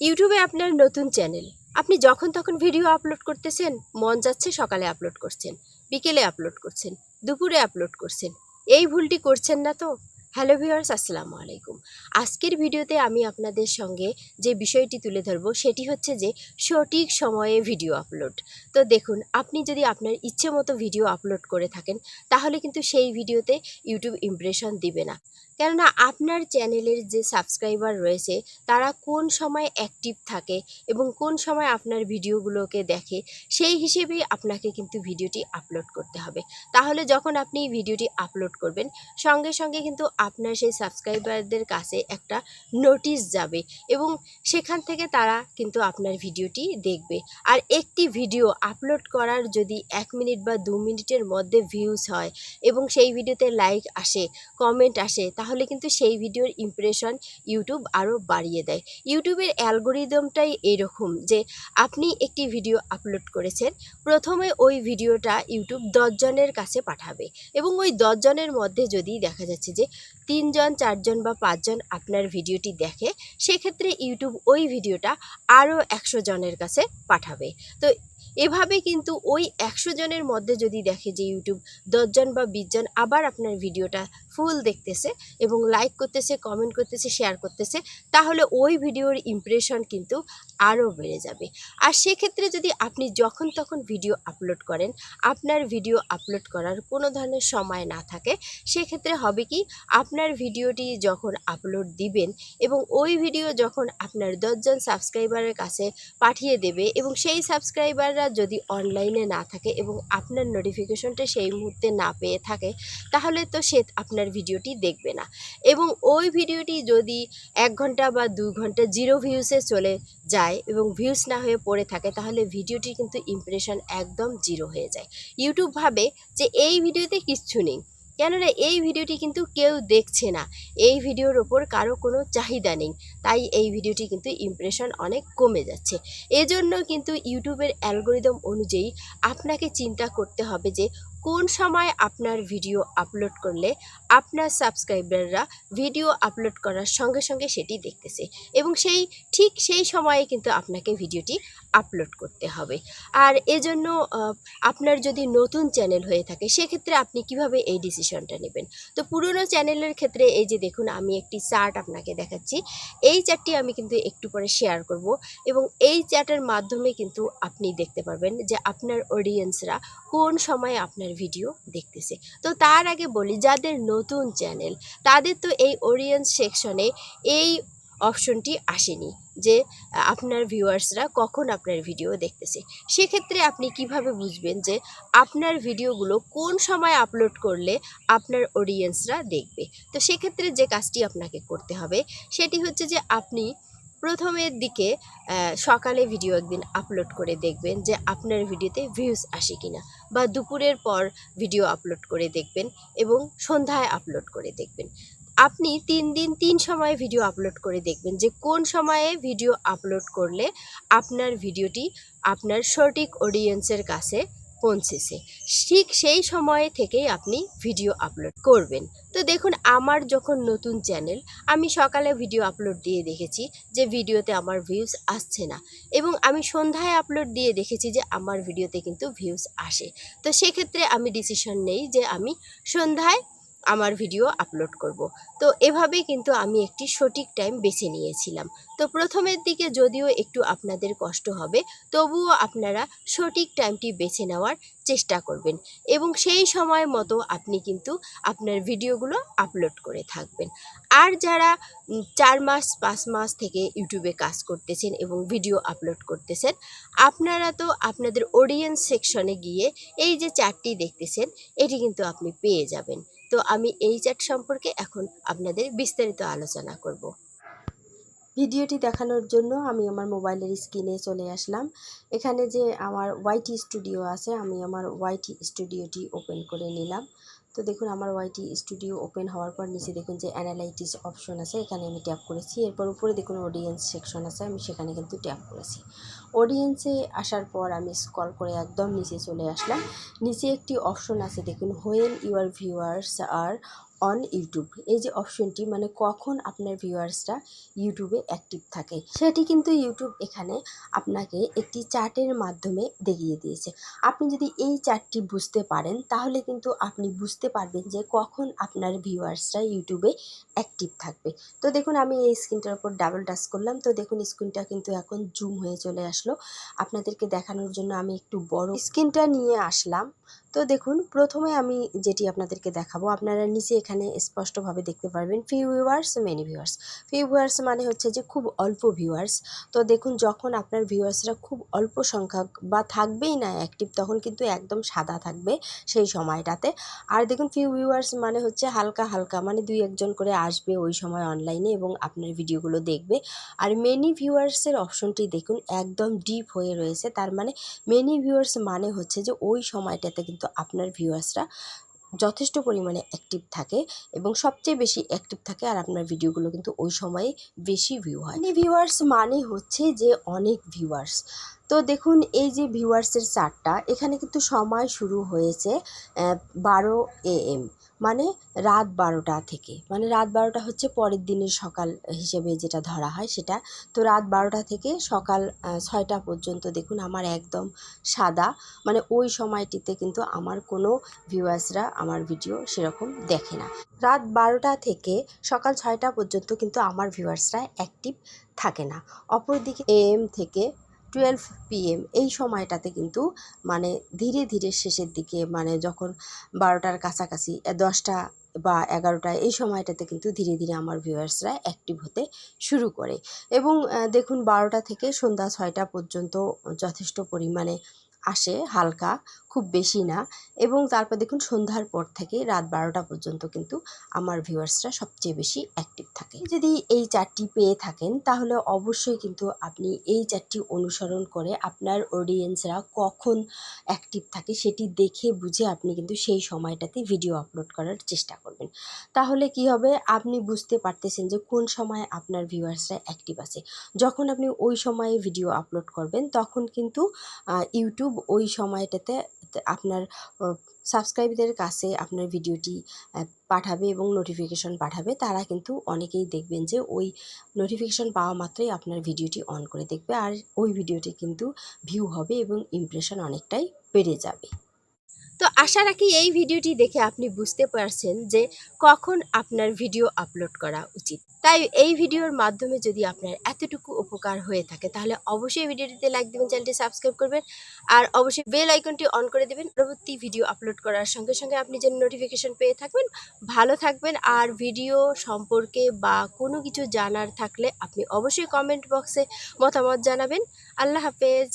ইউটিউবে আপনার নতুন চ্যানেল। আপনি যখন তখন ভিডিও আপলোড করতেছেন, মন যাচ্ছে সকালে আপলোড করছেন, বিকেলে আপলোড করছেন, দুপুরে আপলোড করছেন। এই ভুলটি করছেন না তো? হ্যালো ভিউয়ার্স, আসসালামু আলাইকুম। আজকের ভিডিওতে আমি আপনাদের সঙ্গে যে বিষয়টি তুলে ধরবো সেটি হচ্ছে যে সঠিক সময়ে ভিডিও আপলোড। তো দেখুন, আপনি যদি আপনার ইচ্ছে মতো ভিডিও আপলোড করে থাকেন, তাহলে কিন্তু সেই ভিডিওতে ইউটিউব ইমপ্রেশন দিবে না। কেননা আপনার চ্যানেলের যে সাবস্ক্রাইবার রয়েছে, তারা কোন সময় অ্যাক্টিভ থাকে এবং কোন সময় আপনার ভিডিওগুলোকে দেখে, সেই হিসেবেই আপনাকে কিন্তু ভিডিওটি আপলোড করতে হবে। তাহলে যখন আপনি ভিডিওটি আপলোড করবেন, সঙ্গে সঙ্গে কিন্তু আপনার সেই সাবস্ক্রাইবারদের কাছে একটা নোটিশ যাবে এবং সেখান থেকে তারা কিন্তু আপনার ভিডিওটি দেখবে। আর একটি ভিডিও আপলোড করার যদি এক মিনিট বা দু মিনিটের মধ্যে ভিউজ হয় এবং সেই ভিডিওতে লাইক আসে কমেন্ট আসে, তাহলে কিন্তু সেই ভিডিওর ইমপ্রেশন ইউটিউব আরও বাড়িয়ে দেয়। ইউটিউবের অ্যালগোরিদমটাই এরকম যে আপনি একটি ভিডিও আপলোড করেছেন, প্রথমে ওই ভিডিওটা ইউটিউব দশজনের কাছে পাঠাবে এবং ওই দশজনের মধ্যে যদি দেখা যাচ্ছে যে তিনজন, চারজন বা পাঁচজন আপনার ভিডিওটি দেখে সেক্ষেত্রে ইউটিউব ওই ভিডিওটা আরও একশো জনের কাছে পাঠাবে। তো এভাবে কিন্তু ওই একশো জনের মধ্যে যদি দেখে যে ইউটিউব দশজন বা বিশজন আবার আপনার ভিডিওটা ফুল দেখতেছে এবং লাইক করতেছে কমেন্ট করতেছে শেয়ার করতেছে, তাহলে ওই ভিডিওর ইমপ্রেশন কিন্তু আরও বেড়ে যাবে। আর সেক্ষেত্রে যদি আপনি যখন তখন ভিডিও আপলোড করেন, আপনার ভিডিও আপলোড করার কোনো ধরনের সময় না থাকে, সেক্ষেত্রে হবে কি, আপনার ভিডিওটি যখন আপলোড দিবেন এবং ওই ভিডিও যখন আপনার দশজন সাবস্ক্রাইবারের কাছে পাঠিয়ে দেবে এবং সেই সাবস্ক্রাইবাররা যদি অনলাইনে না থাকে এবং আপনার নোটিফিকেশনটা সেই মুহূর্তে না পেয়ে থাকে, তাহলে তো সে আপনার ভিডিওটি দেখবে না। এবং ওই ভিডিওটি যদি এক ঘণ্টা বা দু ঘণ্টা জিরো ভিউসে চলে যায় এবং ভিউস না হয়ে পড়ে থাকে, তাহলে ভিডিওটির কিন্তু ইমপ্রেশন একদম জিরো হয়ে যায়। ইউটিউব ভাবে যে এই ভিডিওতে কিচ্ছু নেই। কেননা এই ভিডিওটি কিন্তু কেউ দেখছে না। এই ভিডিওর ওপর কারও কোনো চাহিদা নেই। তাই এই ভিডিওটি কিন্তু ইমপ্রেশন অনেক কমে যাচ্ছে। এজন্য কিন্তু ইউটিউবের অ্যালগোরিদম অনুযায়ী আপনাকে চিন্তা করতে হবে যে কোন সময় আপনার ভিডিও আপলোড করলে আপনার সাবস্ক্রাইবাররা ভিডিও আপলোড করার সঙ্গে সঙ্গে সেটি দেখতেছে এবং সেই, ঠিক সেই সময়ে কিন্তু আপনাকে ভিডিওটি আপলোড করতে হবে। আর এজন্য আপনার যদি নতুন চ্যানেল হয়ে থাকে, সেক্ষেত্রে আপনি কীভাবে এই ডিসিশনটা নেবেন? তো পুরনো চ্যানেলের ক্ষেত্রে এই যে দেখুন, আমি একটি চার্ট আপনাকে দেখাচ্ছি। এই চার্টটি আমি কিন্তু একটু পরে শেয়ার করব এবং এই চ্যাটের মাধ্যমে কিন্তু আপনি দেখতে পারবেন যে আপনার অডিয়েন্সরা কোন সময়ে আপনার ভিডিও দেখতেছে। তো তার আগে বলি, যাদের নতুন চ্যানেল তাদের তো এই অডিয়েন্স সেকশনে এই অপশনটি আসেনি যে, আপনার ভিউয়ার্সরা কখন আপনার ভিডিও দেখতেছে। সেক্ষেত্রে আপনি কীভাবে বুঝবেন যে, আপনার ভিডিওগুলো কোন সময় আপলোড করলে আপনার অডিয়েন্সরা দেখবে? তো সেক্ষেত্রে যে কাজটি আপনাকে করতে হবে, সেটি হচ্ছে যে আপনি প্রথমের দিকে সকালে ভিডিও একদিন আপলোড করে দেখবেন যে আপনার ভিডিওতে ভিউজ আসে কিনা বা দুপুরের পর ভিডিও আপলোড করে দেখবেন এবং সন্ধ্যায় আপলোড করে দেখবেন। আপনি তিন দিন তিন সময়ে ভিডিও আপলোড করে দেখবেন যে কোন সময়ে ভিডিও আপলোড করলে আপনার ভিডিওটি আপনার সঠিক অডিয়েন্সের কাছে পৌঁছেছে। ঠিক সেই সময়ে থেকেই আপনি ভিডিও আপলোড করবেন। তো দেখুন, আমার যখন নতুন চ্যানেল আমি সকালে ভিডিও আপলোড দিয়ে দেখেছি যে ভিডিওতে আমার ভিউজ আসছে না। এবং আমি সন্ধ্যায় আপলোড দিয়ে দেখেছি যে আমার ভিডিওতে কিন্তু ভিউজ আসে। তো সেক্ষেত্রে আমি ডিসিশন নেই যে আমি সন্ধ্যায় আমার ভিডিও আপলোড করব। তো এভাবেই কিন্তু আমি একটি সঠিক টাইম বেছে নিয়েছিলাম। তো প্রথমের দিকে যদিও একটু আপনাদের কষ্ট হবে, তবুও আপনারা সঠিক টাইমটি বেছে নেওয়ার চেষ্টা করবেন এবং সেই সময় মতো আপনি কিন্তু আপনার ভিডিওগুলো আপলোড করে থাকবেন। আর যারা চার মাস, পাঁচ মাস থেকে ইউটিউবে কাজ করতেছেন এবং ভিডিও আপলোড করতেছেন, আপনারা তো আপনাদের অডিয়েন্স সেকশনে গিয়ে এই যে চারটি দেখতেছেন, এটি কিন্তু আপনি পেয়ে যাবেন। তো আমি এই চ্যাট সম্পর্কে এখন আপনাদের বিস্তারিত আলোচনা করব। ভিডিওটি দেখানোর জন্য আমি আমার মোবাইলের স্ক্রিনে চলে আসলাম। এখানে যে আমার ওয়াইটি স্টুডিও আছে, আমি আমার ওয়াইটি স্টুডিওটি ওপেন করে নিলাম। তো দেখুন, আমার ওয়াইটি স্টুডিও ওপেন হওয়ার পর নিচে দেখুন যে অ্যানালাইটিস অপশন আছে, এখানে আমি ট্যাপ করেছি। এরপর উপরে দেখুন অডিয়েন্স সেকশন আছে, আমি সেখানে কিন্তু ট্যাপ করেছি। অডিয়েন্সে আসার পর আমি স্কল করে একদম নিচে চলে আসলাম। নিচে একটি অপশন আছে, দেখুন when your viewers are on YouTube এই যে অপশনটি মানে কখন আপনার ভিউয়ার্সরা ইউটিউবে অ্যাক্টিভ থাকে, সেটি কিন্তু ইউটিউব এখানে আপনাকে একটি চার্টের মাধ্যমে দেখিয়ে দিয়েছে। আপনি যদি এই চার্টটি বুঝতে পারেন, তাহলে কিন্তু আপনি বুঝতে পারবেন যে কখন আপনার ভিউয়ার্সরা ইউটিউবে অ্যাক্টিভ থাকবে। তো দেখুন, আমি এই স্ক্রিনটার উপর ডাবল টাচ করলাম। তো দেখুন স্ক্রিনটা কিন্তু এখন জুম হয়ে চলে আসলো। আপনাদেরকে দেখানোর জন্য আমি একটু বড় স্ক্রিনটা নিয়ে আসলাম। তো দেখুন, প্রথমে আমি যেটি আপনাদেরকে দেখাবো, আপনারা নিচে এখানে স্পষ্টভাবে দেখতে পারবেন few viewers many viewers few viewers মানে হচ্ছে যে খুব অল্প ভিউয়ার্স তো দেখুন, যখন আপনার ভিউয়ার্সরা খুব অল্প সংখ্যক বা থাকবেই না অ্যাক্টিভ তখন কিন্তু একদম সাদা থাকবে সেই সময়টাতে। আর দেখুন ফিউ ভিউয়ার্স মানে হচ্ছে হালকা হালকা মানে দুই একজন করে আসবে ওই সময় অনলাইনে এবং আপনার ভিডিওগুলো দেখবে। আর মেনি ভিউয়ার্সের অপশনটি দেখুন, একদম ডিপ হয়ে রয়েছে। তার মানে মেনি ভিউয়ার্স মানে হচ্ছে যে ওই সময়টাতে কিন্তু আপনার ভিউয়ার্সরা যথেষ্ট পরিমাণে অ্যাক্টিভ থাকে এবং সবচেয়ে বেশি অ্যাক্টিভ থাকে আর আপনার ভিডিওগুলো কিন্তু ওই সময়ে বেশি ভিউ হয়। মানে ভিউয়ার্স মানে হচ্ছে যে অনেক ভিউয়ার্স তো দেখুন, এই যে ভিউয়ার্সের চারটা, এখানে কিন্তু সময় শুরু হয়েছে বারো এএম মানে রাত বারোটা থেকে। মানে রাত বারোটা হচ্ছে পরের দিনের সকাল হিসেবে যেটা ধরা হয় সেটা। তো রাত বারোটা থেকে সকাল ছয়টা পর্যন্ত দেখুন আমার একদম সাদা। মানে ওই সময়টিতে কিন্তু আমার কোনো ভিউয়ার্সরা আমার ভিডিও সেরকম দেখে না। রাত বারোটা থেকে সকাল ছয়টা পর্যন্ত কিন্তু আমার ভিউয়ার্সরা অ্যাক্টিভ থাকে না। অপরদিকে এএম থেকে টুয়েলভ পিএম এই সময়টাতে কিন্তু মানে ধীরে ধীরে শেষের দিকে মানে যখন বারোটার কাছাকাছি দশটা বা এগারোটা এই সময়টাতে কিন্তু ধীরে ধীরে আমার ভিউয়ার্সরা অ্যাক্টিভ হতে শুরু করে। এবং দেখুন বারোটা থেকে সন্ধ্যা ছয়টা পর্যন্ত যথেষ্ট পরিমাণে আসে হালকা খুব বেশি না। এবং তারপর দেখুন সন্ধ্যার পর থেকে রাত বারোটা পর্যন্ত কিন্তু আমার ভিউয়ার্সরা সবচেয়ে বেশি অ্যাক্টিভ থাকে। যদি এই চারটি পেয়ে থাকেন, তাহলে অবশ্যই কিন্তু আপনি এই চারটি অনুসরণ করে আপনার অডিয়েন্সরা কখন অ্যাক্টিভ থাকে সেটি দেখে বুঝে আপনি কিন্তু সেই সময়টাতে ভিডিও আপলোড করার চেষ্টা করবেন। তাহলে কি হবে? আপনি বুঝতে পারতেছেন যে কোন সময় আপনার ভিউয়ার্সরা অ্যাক্টিভ আছে। যখন আপনি ওই সময়ে ভিডিও আপলোড করবেন, তখন কিন্তু ইউটিউব ওই সময়টাতে আপনার সাবস্ক্রাইবদের কাছে আপনার ভিডিওটি পাঠাবে এবং নোটিফিকেশন পাঠাবে, তারা কিন্তু অনেকেই দেখবেন যে ওই নোটিফিকেশন পাওয়া মাত্রই আপনার ভিডিওটি অন করে দেখবে। আর ওই ভিডিওটি কিন্তু ভিউ হবে এবং ইমপ্রেশন অনেকটাই বেড়ে যাবে। তো আশা রাখি এই ভিডিওটি দেখে আপনি বুঝতে পারছেন যে কখন আপনার ভিডিও আপলোড করা উচিত। তাই এই ভিডিওর মাধ্যমে যদি আপনার এতটুকু উপকার হয়ে থাকে, তাহলে অবশ্যই ভিডিওটিতে লাইক দেবেন চ্যানেলটি সাবস্ক্রাইব করবেন, আর অবশ্যই বেল আইকনটি অন করে দেবেন। পরবর্তী ভিডিও আপলোড করার সঙ্গে সঙ্গে আপনি যেন নোটিফিকেশন পেয়ে থাকবেন, ভালো থাকবেন, আর ভিডিও সম্পর্কে বা কোনো কিছু জানার থাকলে আপনি অবশ্যই কমেন্ট বক্সে মতামত জানাবেন। আল্লাহ হাফেজ।